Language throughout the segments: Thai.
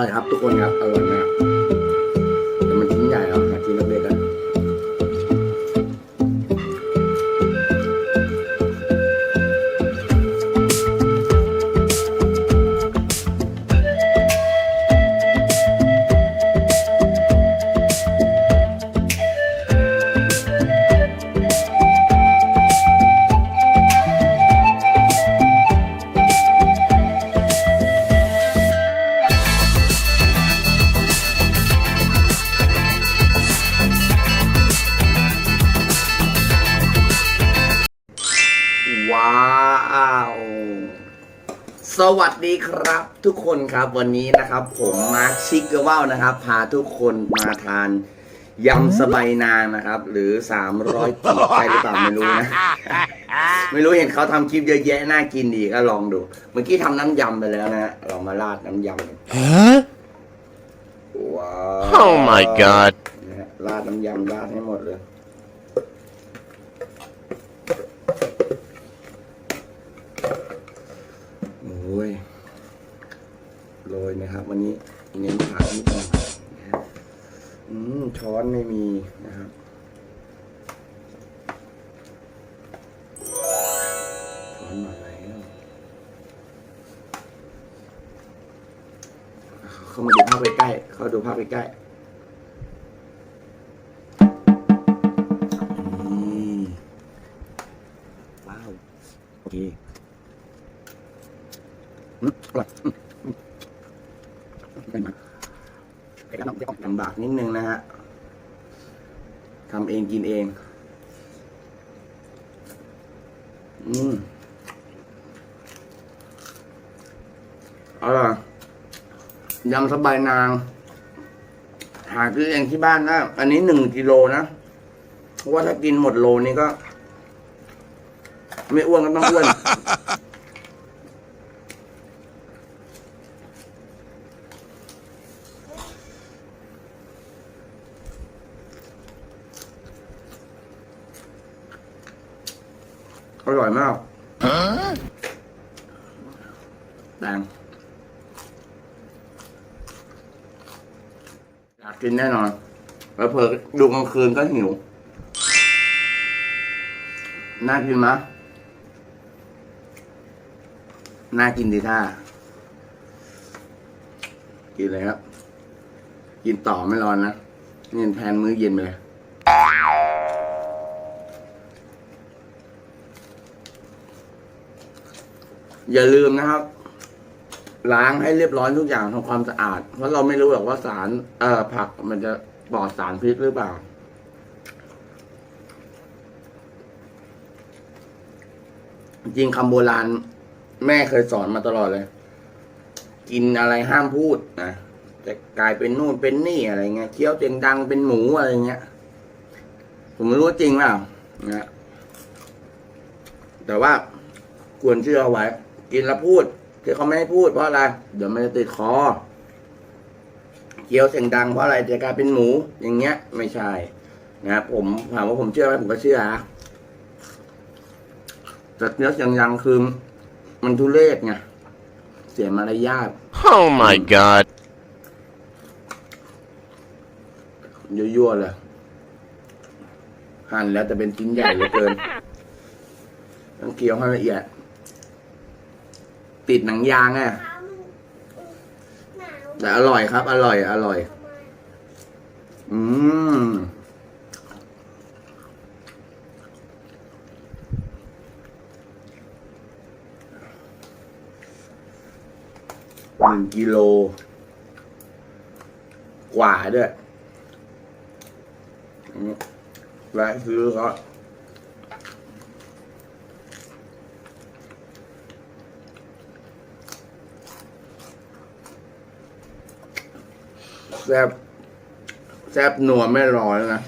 ร่อยครับทุกคนครับอร่อยมาก วัสดีครับทุกคนครับวันนี้นะครับ ผมมาร์คชิกเกอร์ว่าวนะครับ พาทุกคนมาทานยำสบายนางนะครับ หรือ 300กีบใช่หรือเปล่าไม่รู้นะ ไม่รู้เห็นเขาทำคลิปเยอะแยะน่ากินดีก็ลองดู เมื่อกี้ทำน้ำยำไปแล้วนะเรามาราดน้ำยำกัน Huh? ว้าว Oh my god. นะฮะราดน้ำยำราดให้หมดเลย โอ้ย เลยนะครับ วันนี้เน้นผักนิดนึงนะฮะอืมช้อนไม่มีนะครับช้อนมาแล้วเข้ามาดูภาพใกล้ๆเข้าดูภาพใกล้ๆำบากนิดนึงนะฮะทำเองกินเอง อืมอร่อยยำสบายนาง หาซื้อเองที่บ้านนะอันนี้หนึ่งกิโลนะ เพราะว่าถ้ากินหมดโลนี่ก็ ไม่อ้วนก็ต้องอ้วน อร่อยมาก Huh? แดงอยากกินแน่นอนแล้วเผลอๆดูกลางคืนก็หิว น่ากินไหมน่ากินดีท่า กินเลยครับ กินต่อไม่ร้อนนะ นี่แทนมื้อเย็นไปเลย อย่าลืมนะครับ ล้างให้เรียบร้อยทุกอย่างทำความสะอาด เพราะเราไม่รู้หรอกว่าสาร เอ่อผักมันจะปลอดสารพิษหรือเปล่าจริงคำโบราณ แม่เคยสอนมาตลอดเลย กินอะไรห้ามพูดนะจะกลายเป็นนู่นเป็นนี่อะไรเงี้ยเคี้ยวเสียงดังเป็นหมูอะไรเงี้ย ผมไม่รู้จริงเปล่านะแต่ว่าควรเชื่อเอาไว้ กินแล้วพูดที่เขาไม่ให้พูดเพราะอะไรเดี๋ยวมันจะติดคอเคี้ยวเสียงดังเพราะอะไรจะกลายเป็นหมู อย่างเงี้ย ไม่ใช่นะครับผมถามว่าผมเชื่อไหมผมก็เชื่อนะแต่เนื้อเสียงดังคือ มันทุเรศไงเสียมารยาท Oh my god. ยั่วๆเลยหั่นแล้วแต่เป็นชิ้นใหญ่เหลือเกินต้องเคี้ยวให้ละเอียด ติดหนังยางอะ แต่อร่อยครับ อร่อย อร่อย อืมหนึ่งกิโล กว่าด้วยแวะซื้อเขา แซบแซบนัวไม่ร้อยนะ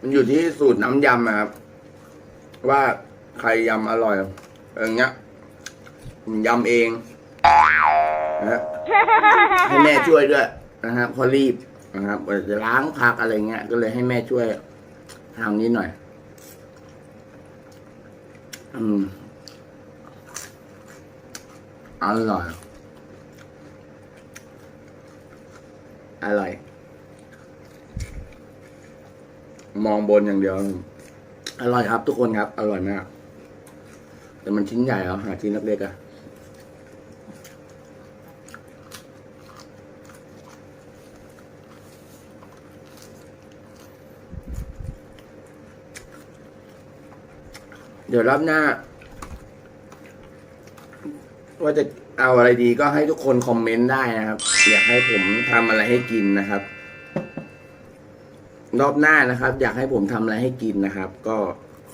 มันอยู่ที่สูตรน้ำยำนะครับ ว่าใครยำอร่อยอย่างเงี้ยผมยำเองนะให้แม่ช่วยด้วยนะครับเพอรีบนะครับจะล้างผักอะไรเงี้ย ก็เลยให้แม่ช่วยทำนิดหน่อย อืมอร่อย อร่อย มองบนอย่างเดียว อร่อยครับทุกคนครับ อร่อยมาก แต่มันชิ้นใหญ่เหรอหาชิ้นเล็กๆอะ ดี๋ยวรอบหน้า ว่าจะเอาอะไรดีก็ให้ทุกคนคอมเมนต์ได้นะครับ อยากให้ผมทำอะไรให้กินนะครับ รอบหน้านะครับ อยากให้ผมทำอะไรให้กินนะครับ ก็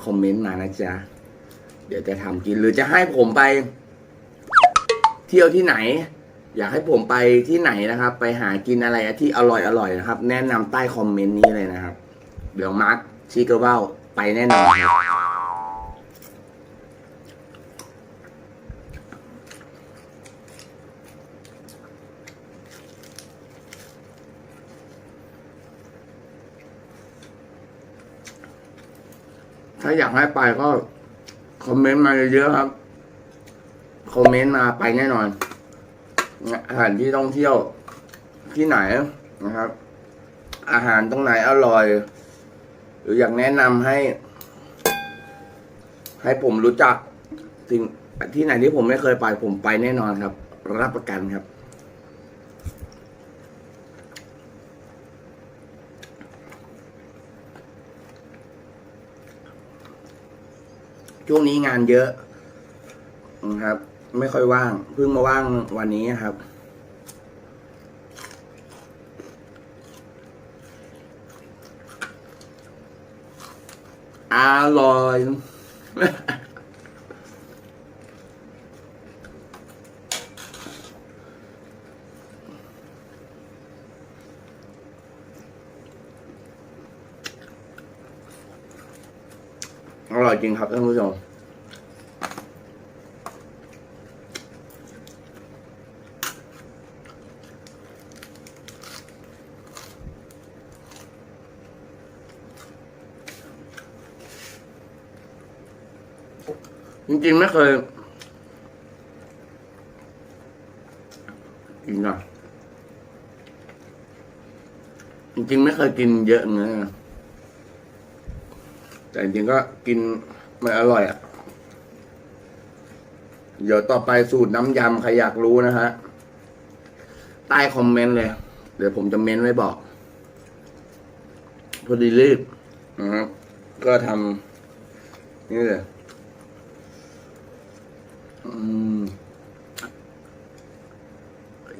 คอมเมนต์มานะจ๊ะเดี๋ยวจะทำกิน หรือจะให้ผมไป เที่ยวที่ไหน อยากให้ผมไปที่ไหนนะครับ ไปหากินอะไรที่อร่อยอร่อยนะครับ แนะนำใต้คอมเมนต์นี้เลยนะครับ เดี๋ยวมาร์คชิคเกอร์เบ้าไปแน่นอนครับ ถ้าอยากให้ไปก็คอมเมนต์มาเยอะๆครับ คอมเมนต์มาไปแน่นอนอาหารที่ต้องเที่ยวที่ไหนนะครับ อาหารตรงไหนอร่อย หรืออยากแนะนำให้ ให้ผมรู้จักสิ่งที่ไหนที่ผมไม่เคยไปผมไปแน่นอนครับ รับประกันครับ ช่วงนี้งานเยอะนะครับ ไม่ค่อยว่าง เพิ่งมาว่างวันนี้ครับ อร่อย จริงครับท่านผู้ชมจริงๆไม่เคยกินอะจริงๆไม่เคยกินเยอะเงี้ย จริงก็กินไม่อร่อยอะ เดี๋ยวต่อไปสูตรน้ำยำใครอยากรู้นะฮะ ใต้คอมเมนต์เลย เดี๋ยวผมจะเม้นไว้บอก พอดีรีบนะครับก็ทำนี่เลย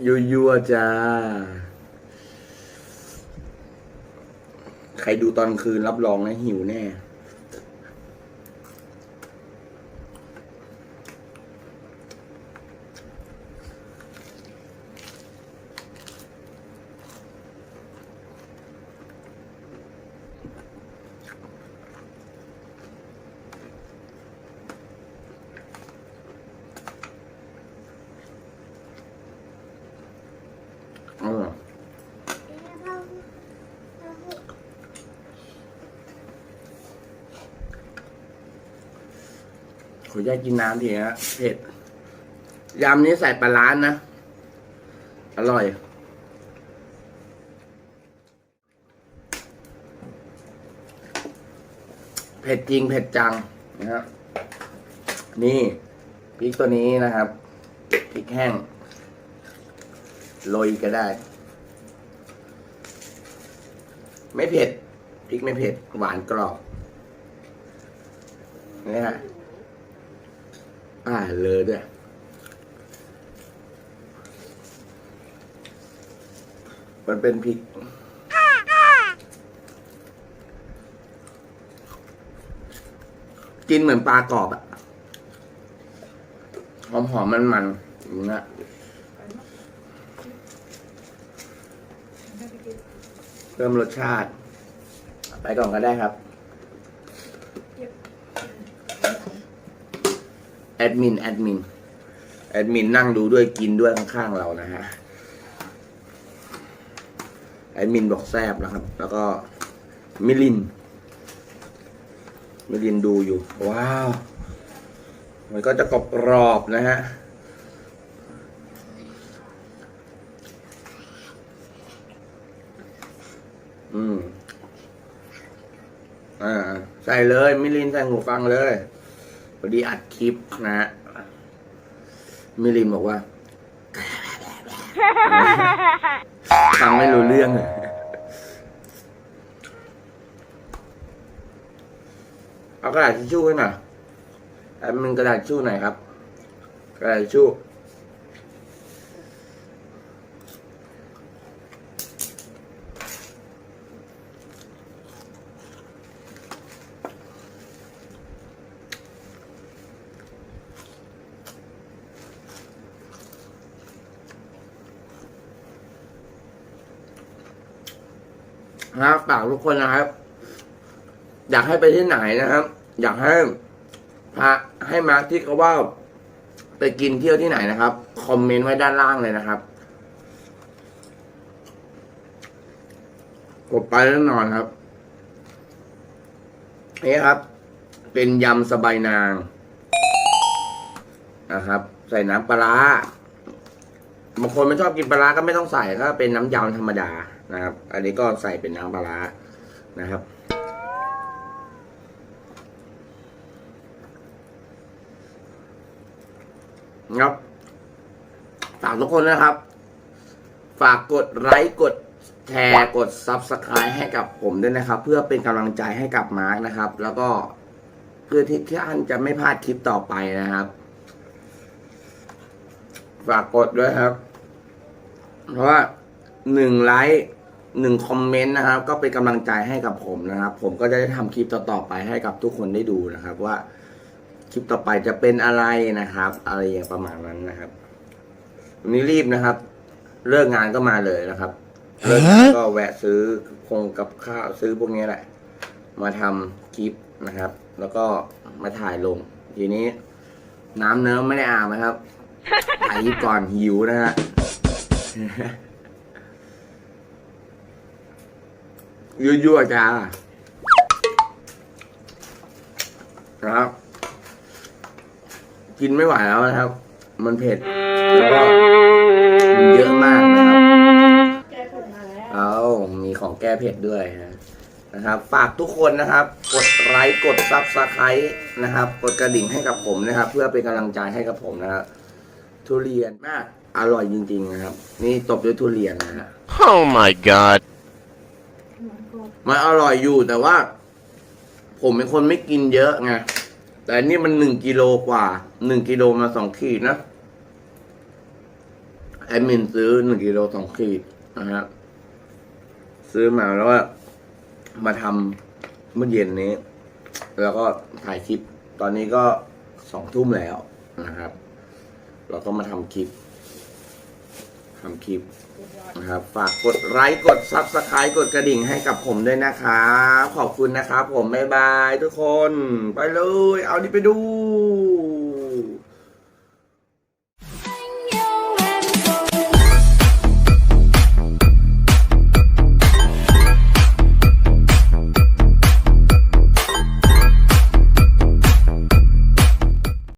ยัวยัวจ้า ใครดูตอนคืนรับรองนะหิวแน่ ขออนุญาตกินน้ำทีฮะเผ็ดยำนี้ใส่ปลาร้านะ อร่อย เผ็ดจริงเผ็ดจังนะครับนี่พริกตัวนี้นะครับพริกแห้งโรยก็ได้ ไม่เผ็ดพริกไม่เผ็ด หวานกรอบนี่ฮะ อ่าเลยด้วยมันเป็นพริกกินเหมือนปลากรอบอะหอมหอมมันมันๆอย่างเงี้ยเพิ่มรสชาติ ไปก่อนก็ได้ครับ แอดมินแอดมินแอดมินนั่งดูด้วยกินด้วยข้างๆเรานะฮะแอดมินบอกแซบนะครับ แล้วก็มิลิน มิลินดูอยู่ ว้าว มันก็จะกรอบกรอบนะฮะ อืม อ่า ใส่เลย มิลินใส่หูฟังเลย วันนี้อัดคลิปนะฮะมิลินบอกว่าฟังไม่รู้เรื่องเอากระดาษทิชชู่ให้หน่อยอันมันกระดาษทิชชู่ไหนอยครับกระดาษทิชชู่ นะครับฝากทุกคนนะครับ อยากให้ไปที่ไหนนะครับ อยากให้พาให้มาที่เขาว่าไปกินเที่ยวที่ไหนนะครับ คอมเมนต์ไว้ด้านล่างเลยนะครับกดไปแน่นอนครับนี่ครับ เป็นยำสบายนางนะครับ ใส่น้ำปลาบางคนไม่ชอบกินปลาร้าก็ไม่ต้องใส่ก็เป็นน้ำยำธรรมดา นะครับ อันนี้ก็ใส่เป็นน้ำปลาร้านะครับ ครับฝากทุกคนนะครับ ฝากกดไลค์กดแชร์กด Subscribe ให้กับผมด้วยนะครับ เพื่อเป็นกำลังใจให้กับมาร์กนะครับ แล้วก็เพื่อที่ท่านจะไม่พลาดคลิปต่อไปนะครับ ฝากกดด้วยครับ เพราะว่าหนึ่งไลค์ หนึ่งคอมเมนต์นะครับ ก็เป็นกำลังใจให้กับผมนะครับ ผมก็จะได้ทำคลิปต่อๆไปให้กับทุกคนได้ดูนะครับ ว่าคลิปต่อไปจะเป็นอะไรนะครับ อะไรอย่างประมาณนั้นนะครับวันนี้รีบนะครับ เลิกงานก็มาเลยนะครับเลิกงานก็แวะซื้อคงกับข้าวซื้อพวกนี้แหละ มาทำคลิปนะครับ แล้วก็มาถ่ายลง ทีนี้ น้ำเนิ้มไม่ได้อาบนะครับถ่ายคลิปก่อนหิวนะฮะ ยั่วๆจ้านะครับ กินไม่ไหวแล้วนะครับ มันเผ็ด แล้วก็มันเยอะมากนะครับ แกเผ็ดมาแล้ว เอามีของแก้เผ็ดด้วยนะนะครับ ฝากทุกคนนะครับ กดไลค์กดซับสไครต์นะครับ กดกระดิ่งให้กับผมนะครับ เพื่อเป็นกำลังใจให้กับผมนะครับทุเรียนมากอร่อยจริง ๆ นะครับ นี่ตบด้วยทุเรียนนะฮะ Oh my god. มันอร่อยอยู่แต่ว่า ผมเป็นคนไม่กินเยอะไงแต่อันนี่มันหนึ่งกิโลกว่าหนึ่งกิโลมาสองขีดนะแอดมินซื้อหนึ่งกิโลสองขีดนะฮะซื้อมาแล้วก็มาทำเมื่อเย็นนี้ แล้วก็ถ่ายคลิป ตอนนี้ก็สองทุ่มแล้วนะครับ เราก็มาทำคลิป ทำคลิปนะครับ ฝากกดไลค์กดซับสไครต์กดกระดิ่งให้กับผมด้วยนะครับ ขอบคุณนะครับผม บ๊ายบายทุกคน ไปเลย เอาดิไปดู